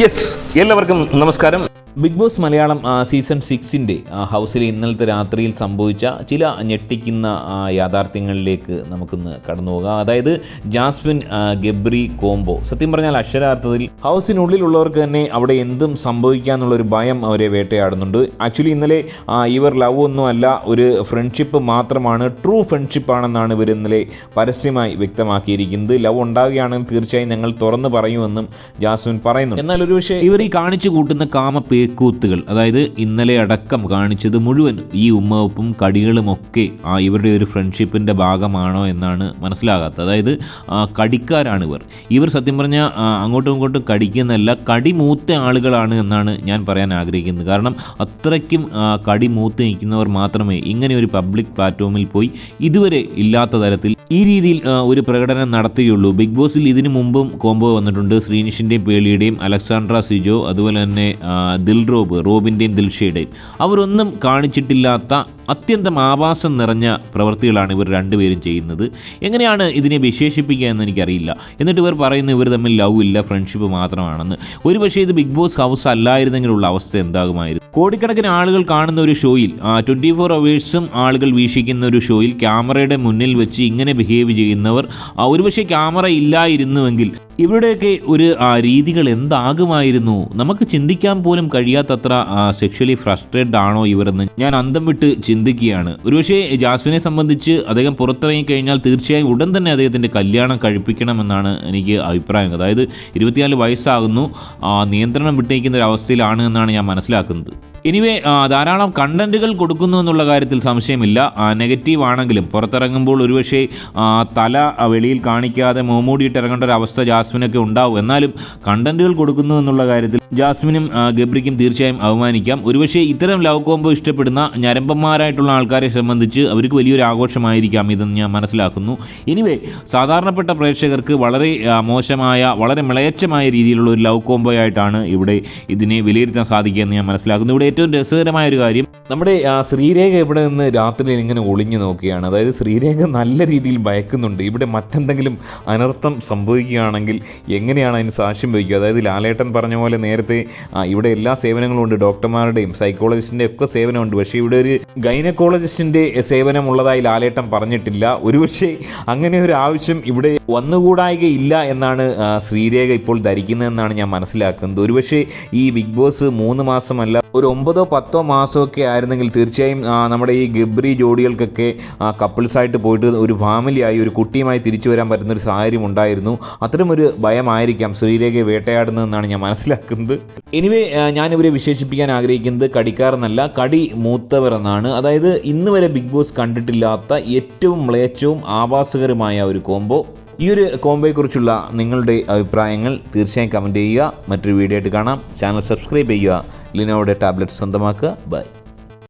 Yes എല്ലാവർക്കും നമസ്കാരം. Big boss Malayalam season സിക്സിന്റെ ഹൗസിലെ ഇന്നലത്തെ രാത്രിയിൽ സംഭവിച്ച ചില ഞെട്ടിക്കുന്ന യാഥാർത്ഥ്യങ്ങളിലേക്ക് നമുക്കൊന്ന് കടന്നു പോകാം. അതായത് ജാസ്മിൻ ഗബ്രി കോംബോ. സത്യം പറഞ്ഞാൽ അക്ഷരാർത്ഥത്തിൽ ഹൗസിനുള്ളിലുള്ളവർക്ക് തന്നെ അവിടെ എന്തും സംഭവിക്കാന്നുള്ള ഒരു ഭയം അവരെ വേട്ടയാടുന്നുണ്ട്. ആക്ച്വലി ഇന്നലെ ഇവർ ലവ് ഒന്നുമല്ല ഒരു ഫ്രണ്ട്ഷിപ്പ് മാത്രമാണ് ട്രൂ ഫ്രണ്ട്ഷിപ്പ് ആണെന്നാണ് ഇവർ ഇന്നലെ പരസ്യമായി വ്യക്തമാക്കിയിരിക്കുന്നത്. ലവ് ഉണ്ടാവുകയാണെങ്കിൽ തീർച്ചയായും ഞങ്ങൾ തുറന്നു പറയുമെന്നും ജാസ്മിൻ പറയുന്നു എന്നാൽ ഒരു പക്ഷേ ഇവർ ഈ കാണിച്ചു കൂട്ടുന്ന കാമ പേക്കൂത്തുകൾ അതായത് ഇന്നലെ അടക്കം കാണിച്ചത് മുഴുവൻ ഈ ഉമ്മവപ്പും കടികളും ഒക്കെ ആ ഇവരുടെ ഒരു ഫ്രണ്ട്ഷിപ്പിന്റെ ഭാഗമാണോ എന്നാണ് മനസ്സിലാകാത്തത്. അതായത് കടിക്കാരാണ് ഇവർ. ഇവർ സത്യം പറഞ്ഞാൽ അങ്ങോട്ടും ഇങ്ങോട്ടും കടിക്കുന്നതല്ല കടി മൂത്ത ആളുകളാണ് എന്നാണ് ഞാൻ പറയാൻ ആഗ്രഹിക്കുന്നത്. കാരണം അത്രയ്ക്കും കടിമൂത്ത് കടി മൂത്ത് നിൽക്കുന്നവർ മാത്രമേ ഇങ്ങനെ ഒരു പബ്ലിക് പ്ലാറ്റ്ഫോമിൽ പോയി ഇതുവരെ ഇല്ലാത്ത തരത്തിൽ ഈ രീതിയിൽ ഒരു പ്രകടനം നടത്തുകയുള്ളൂ. ബിഗ് ബോസിൽ ഇതിനു മുമ്പും കോംബോ വന്നിട്ടുണ്ട്. ശ്രീനിഷിന്റെയും പേളിയുടെയും അലക്സാണ്ട്ര സിജോ അതുപോലെ തന്നെ ദിൽറോബ് റോബിന്റെയും ദിൽഷയുടെയും. അവരൊന്നും കാണിച്ചിട്ടില്ലാത്ത അത്യന്തം ആവാസം നിറഞ്ഞ പ്രവൃത്തികളാണ് ഇവർ രണ്ടുപേരും ചെയ്യുന്നത്. എങ്ങനെയാണ് ഇതിനെ വിശേഷിപ്പിക്കുക എന്ന് എനിക്കറിയില്ല എന്നിട്ട് ഇവർ പറയുന്നത് ഇവർ തമ്മിൽ ലവ് ഇല്ല ഫ്രണ്ട്ഷിപ്പ് മാത്രമാണെന്ന്. ഒരുപക്ഷേ ഇത് ബിഗ് ബോസ് ഹൗസ് അല്ലായിരുന്നെങ്കിലുള്ള അവസ്ഥ എന്താകുമായിരുന്നു? കോടിക്കണക്കിന് ആളുകൾ കാണുന്ന ഒരു ഷോയിൽ ട്വന്റി ഫോർ അവേഴ്സും ആളുകൾ വീക്ഷിക്കുന്ന ഒരു ഷോയിൽ ക്യാമറയുടെ മുന്നിൽ വെച്ച് ഇങ്ങനെ ബിഹേവ് ചെയ്യുന്നവർ ഒരുപക്ഷെ ക്യാമറ ഇല്ലായിരുന്നുവെങ്കിൽ ഇവരുടെയൊക്കെ ഒരു രീതികൾ എന്താകുമായിരുന്നു? നമുക്ക് ചിന്തിക്കാൻ പോലും കഴിയാത്തത്ര സെക്ഷലി ഫ്രസ്ട്രേറ്റഡ് ആണോ ഇവരെന്ന് ഞാൻ അന്തം വിട്ട് ചിന്തിക്കുകയാണ്. ഒരുപക്ഷെ ജാസ്മിനെ സംബന്ധിച്ച് അദ്ദേഹം പുറത്തിറങ്ങി കഴിഞ്ഞാൽ തീർച്ചയായും ഉടൻ തന്നെ അദ്ദേഹത്തിന്റെ കല്യാണം കഴിപ്പിക്കണമെന്നാണ് എനിക്ക് അഭിപ്രായം. അതായത് ഇരുപത്തിനാല് വയസ്സാകുന്നു നിയന്ത്രണം വിട്ടേക്കുന്ന ഒരു അവസ്ഥയിലാണ് എന്നാണ് ഞാൻ മനസ്സിലാക്കുന്നത്. എനിവേ ധാരാളം കണ്ടന്റുകൾ കൊടുക്കുന്നു എന്നുള്ള കാര്യത്തിൽ സംശയമില്ല. നെഗറ്റീവ് ആണെങ്കിലും പുറത്തിറങ്ങുമ്പോൾ ഒരുപക്ഷെ തല വെളിയിൽ കാണിക്കാതെ മോമൂടിയിട്ട് ഇറങ്ങേണ്ട ഒരു അവസ്ഥ ജാസ്മിനൊക്കെ ഉണ്ടാവും. എന്നാലും കണ്ടന്റുകൾ കൊടുക്കുന്നു എന്നുള്ള കാര്യത്തിൽ ജാസ്മിനും ഗബ്രിക്കും തീർച്ചയായും അപമാനിക്കാം. ഒരുപക്ഷെ ഇത്തരം ലവ് കോംബോ ഇഷ്ടപ്പെടുന്ന ഞരമ്പന്മാരായിട്ടുള്ള ആൾക്കാരെ സംബന്ധിച്ച് അവർക്ക് വലിയൊരു ആഘോഷമായിരിക്കാം ഇതെന്ന് ഞാൻ മനസ്സിലാക്കുന്നു. എനിവേ സാധാരണപ്പെട്ട പ്രേക്ഷകർക്ക് വളരെ മോശമായ വളരെ മിളയച്ചമായ രീതിയിലുള്ള ഒരു ലവ് കോംബോ ആയിട്ടാണ് ഇവിടെ ഇതിനെ വിലയിരുത്താൻ സാധിക്കുക എന്ന് ഞാൻ മനസ്സിലാക്കുന്നു. ഇവിടെ ഏറ്റവും രസകരമായ ഒരു കാര്യം നമ്മുടെ ശ്രീരേഖ ഇവിടെ നിന്ന് രാത്രിയിൽ ഇങ്ങനെ ഒളിഞ്ഞു നോക്കുകയാണ്. അതായത് ശ്രീരേഖ നല്ല രീതിയിൽ ഭയക്കുന്നുണ്ട്. ഇവിടെ മറ്റെന്തെങ്കിലും അനർത്ഥം സംഭവിക്കുകയാണെങ്കിൽ എങ്ങനെയാണ് അതിന് സാക്ഷ്യം വഹിക്കുക? അതായത് ലാലേട്ടൻ പറഞ്ഞ പോലെ നേരത്തെ ആ, ഇവിടെ എല്ലാ സേവനങ്ങളും ഉണ്ട്. ഡോക്ടർമാരുടെയും സൈക്കോളജിസ്റ്റിന്റെ ഒക്കെ സേവനമുണ്ട്. പക്ഷേ ഇവിടെ ഒരു ഗൈനക്കോളജിസ്റ്റിന്റെ സേവനം ഉള്ളതായി ലാലേട്ടൻ പറഞ്ഞിട്ടില്ല. ഒരുപക്ഷെ അങ്ങനെ ഒരു ആവശ്യം ഇവിടെ വന്നുകൂടായികയില്ല എന്നാണ് ശ്രീരേഖ ഇപ്പോൾ ധരിക്കുന്നതെന്നാണ് ഞാൻ മനസ്സിലാക്കുന്നത്. ഒരുപക്ഷെ ഈ ബിഗ് ബോസ് മൂന്ന് മാസമല്ല ഒരു ഒമ്പതോ പത്തോ മാസമൊക്കെ ആയിരുന്നെങ്കിൽ തീർച്ചയായും നമ്മുടെ ഈ ഗബ്രി ജോഡികൾക്കൊക്കെ കപ്പിൾസായിട്ട് പോയിട്ട് ഒരു ഫാമിലിയായി ഒരു കുട്ടിയുമായി തിരിച്ചു വരാൻ പറ്റുന്ന ഒരു സാഹചര്യം ഉണ്ടായിരുന്നു. അത്തരമൊരു ഭയമായിരിക്കാം ശ്രീരേഖയെ വേട്ടയാടുന്നതെന്നാണ് ഞാൻ മനസ്സിലാക്കുന്നത്. എനിവേ ഞാൻ വിശേഷിപ്പിക്കാൻ ആഗ്രഹിക്കുന്നത് കടിക്കാർ എന്നല്ല കടി മൂത്തവർ എന്നാണ് അതായത് ഇന്ന് വരെ ബിഗ് ബോസ് കണ്ടിട്ടില്ലാത്ത ഏറ്റവും മ്ലേച്ഛവും ആഭാസകരമായ ഒരു കോംബോ ഈ ഒരു കോംബോയെക്കുറിച്ചുള്ള നിങ്ങളുടെ അഭിപ്രായങ്ങൾ തീർച്ചയായും കമന്റ് ചെയ്യുക. മറ്റൊരു വീഡിയോ ആയിട്ട് കാണാം. ചാനൽ സബ്സ്ക്രൈബ് ചെയ്യുക. ലിനോയുടെ ടാബ്ലറ്റ് സ്വന്തമാക്കുക. ബൈ